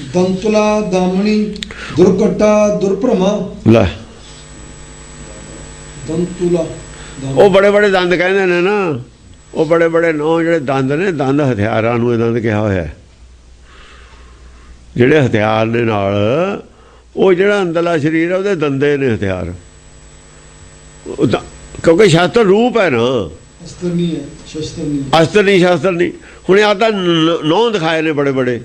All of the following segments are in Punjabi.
ਦੰਤਲਾ ਦਾਮਣੀ ਦੁਰਕਟਾ ਦੁਰਭ੍ਰਮਾ। ਲੈ। ਦੰਤੁਲਾ। ਉਹ ਬੜੇ ਬੜੇ ਦੰਦ ਕਹਿੰਦੇ ਨੇ ਨਾ। ਉਹ ਬੜੇ ਬੜੇ ਨੌ ਜਿਹੜੇ ਦੰਦ ਨੇ ਦੰਦ ਹਥਿਆਰਾਂ ਨੂੰ ਇਹਨਾਂ ਨੇ ਕਿਹਾ ਹੋਇਆ ਹੈ। ਜਿਹੜੇ ਹਥਿਆਰ ਨੇ ਨਾਲ ਉਹ ਜਿਹੜਾ ਅੰਦਰਲਾ ਸਰੀਰ ਹੈ ਉਹਦੇ ਦੰਦੇ ਨੇ ਹਥਿਆਰ। ਕਿਉਂਕਿ ਸ਼ਾਸਤਰ ਰੂਪ ਹੈ ਨਾ। ਅਸਤਰ ਨਹੀਂ ਹੈ ਸ਼ਸਤਰ ਨਹੀਂ। ਅਸਤਰ ਨਹੀਂ ਸ਼ਾਸਤਰ ਨਹੀਂ ਹੁਣ ਆ ਤਾਂ ਨੌ ਦਿਖਾਏ ਨੇ ਬੜੇ ਬੜੇ।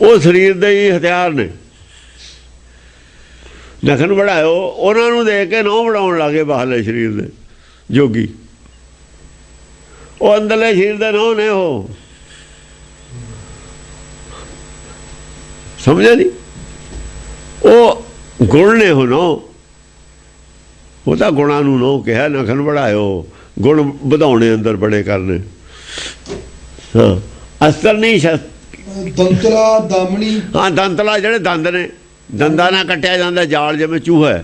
ਉਹ ਸਰੀਰ ਦੇ ਹੀ ਹਥਿਆਰ ਨੇ। ਨਖਨ ਵੜਾਇਓ ਉਹਨਾਂ ਨੂੰ ਦੇਖ ਕੇ ਨੌ ਬਣਾਉਣ ਲੱਗੇ ਬਾਹਰਲੇ ਸਰੀਰ ਦੇ ਜੋਗੀ। ਉਹ ਅੰਦਰਲੇ ਸਰੀਰ ਦੇ ਨੌ ਨੇ ਉਹ। ਸਮਝਿਆ ਨਹੀਂ? ਉਹ ਗੁਣ ਨੇ ਉਹ ਨੌ ਉਹ ਤਾਂ ਗੁਣਾਂ ਨੂੰ ਨੋ ਕਿਹਾ, ਨਖਨ ਵੜਾਇਓ ਗੁਣ ਵਧਾਉਣੇ ਅੰਦਰ ਬੜੇ ਕਰਨੇ। ਹਾਂ। ਅਸਰ ਨਹੀਂ, ਸ਼ਸ- ਦੰਤਲਾ ਦਾਮਣੀ ਹਾਂ ਦੰਤਲਾ ਜਿਹੜੇ ਦੰਦ ਨੇ ਦੰਦਾਂ ਨਾਲ ਕੱਟਿਆ ਜਾਂਦਾ ਜਾਲ ਜਿਵੇਂ ਚੂਹਾ।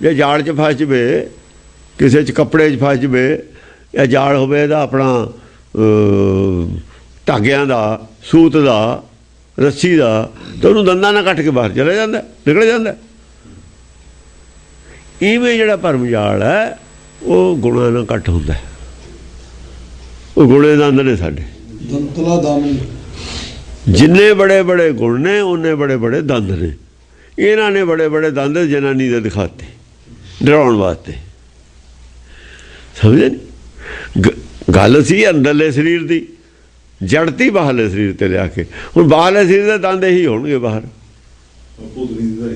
ਜੇ ਜਾਲ 'ਚ ਫਸ ਜਵੇ ਕਿਸੇ 'ਚ ਕੱਪੜੇ 'ਚ ਫਸ ਜਵੇ ਜਾਂ ਜਾਲ ਹੋਵੇ ਇਹਦਾ ਆਪਣਾ ਧਾਗਿਆਂ ਦਾ ਸੂਤ ਦਾ ਰੱਸੀ ਦਾ ਤੇ ਉਹਨੂੰ ਦੰਦਾਂ ਨਾਲ ਕੱਟ ਕੇ ਬਾਹਰ ਚਲੇ ਜਾਂਦਾ ਨਿਕਲ ਜਾਂਦਾ ਇਵੇਂ ਜਿਹੜਾ ਭਰਮ ਜਾਲ ਹੈ ਉਹ ਗੁਣਾਂ ਨਾਲ ਕੱਟ ਹੁੰਦਾ। ਉਹ ਗੁਣੇ ਦੰਦ ਨੇ ਸਾਡੇ ਦੰਤਲਾ ਦਾਮਣੀ ਜਿੰਨੇ ਬੜੇ ਬੜੇ ਗੁਣ ਨੇ ਉਹਨੇ ਬੜੇ ਬੜੇ ਦੰਦ ਨੇ। ਇਹਨਾਂ ਨੇ ਬੜੇ ਬੜੇ ਦੰਦ ਜਨਾਨੀ ਦੇ ਦਿਖਾਤੇ ਡਰਾਉਣ ਵਾਸਤੇ। ਸਮਝੇ ਗੱਲ ਸੀ ਅੰਦਰਲੇ ਸਰੀਰ ਦੀ ਜੜਤੀ ਬਾਹਰਲੇ ਸਰੀਰ ਤੇ ਲਿਆ ਕੇ। ਹੁਣ ਬਾਹਰਲੇ ਸਰੀਰ ਦੇ ਦੰਦ ਇਹੀ ਹੋਣਗੇ ਬਾਹਰ।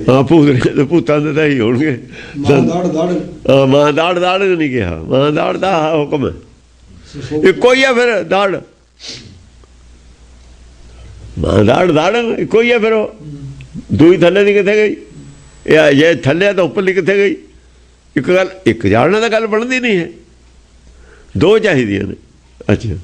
ਹਾਂ ਭੂਤ ਤੇ ਭੂਤਾਂ ਦੇ ਤਾਂ ਹੀ ਹੋਣਗੇ। ਮਾਂ ਦਾੜ ਦਾੜ। ਹਾਂ, ਮਾਂ ਦਾੜ ਦਾੜ ਨਹੀਂ ਕਿਹਾ। ਮਾਂ ਦਾੜ ਦਾ ਹੁਕਮ ਇੱਕੋ ਹੀ ਆ ਫਿਰ ਦਾੜ। ਦਾੜ ਦਾੜ ਇੱਕੋ ਹੀ ਹੈ ਫਿਰ ਉਹ? ਦੂਈ ਥੱਲੇ ਦੀ ਕਿੱਥੇ ਗਈ? ਇਹ ਜੇ ਥੱਲੇ ਤਾਂ ਉੱਪਰਲੀ ਕਿੱਥੇ ਗਈ? ਇੱਕ ਗੱਲ, ਇੱਕ ਜਾਣਨਾ ਤਾਂ ਗੱਲ ਬਣਦੀ ਨਹੀਂ ਹੈ। ਦੋ ਚਾਹੀਦੀਆਂ ਨੇ। ਅੱਛਾ।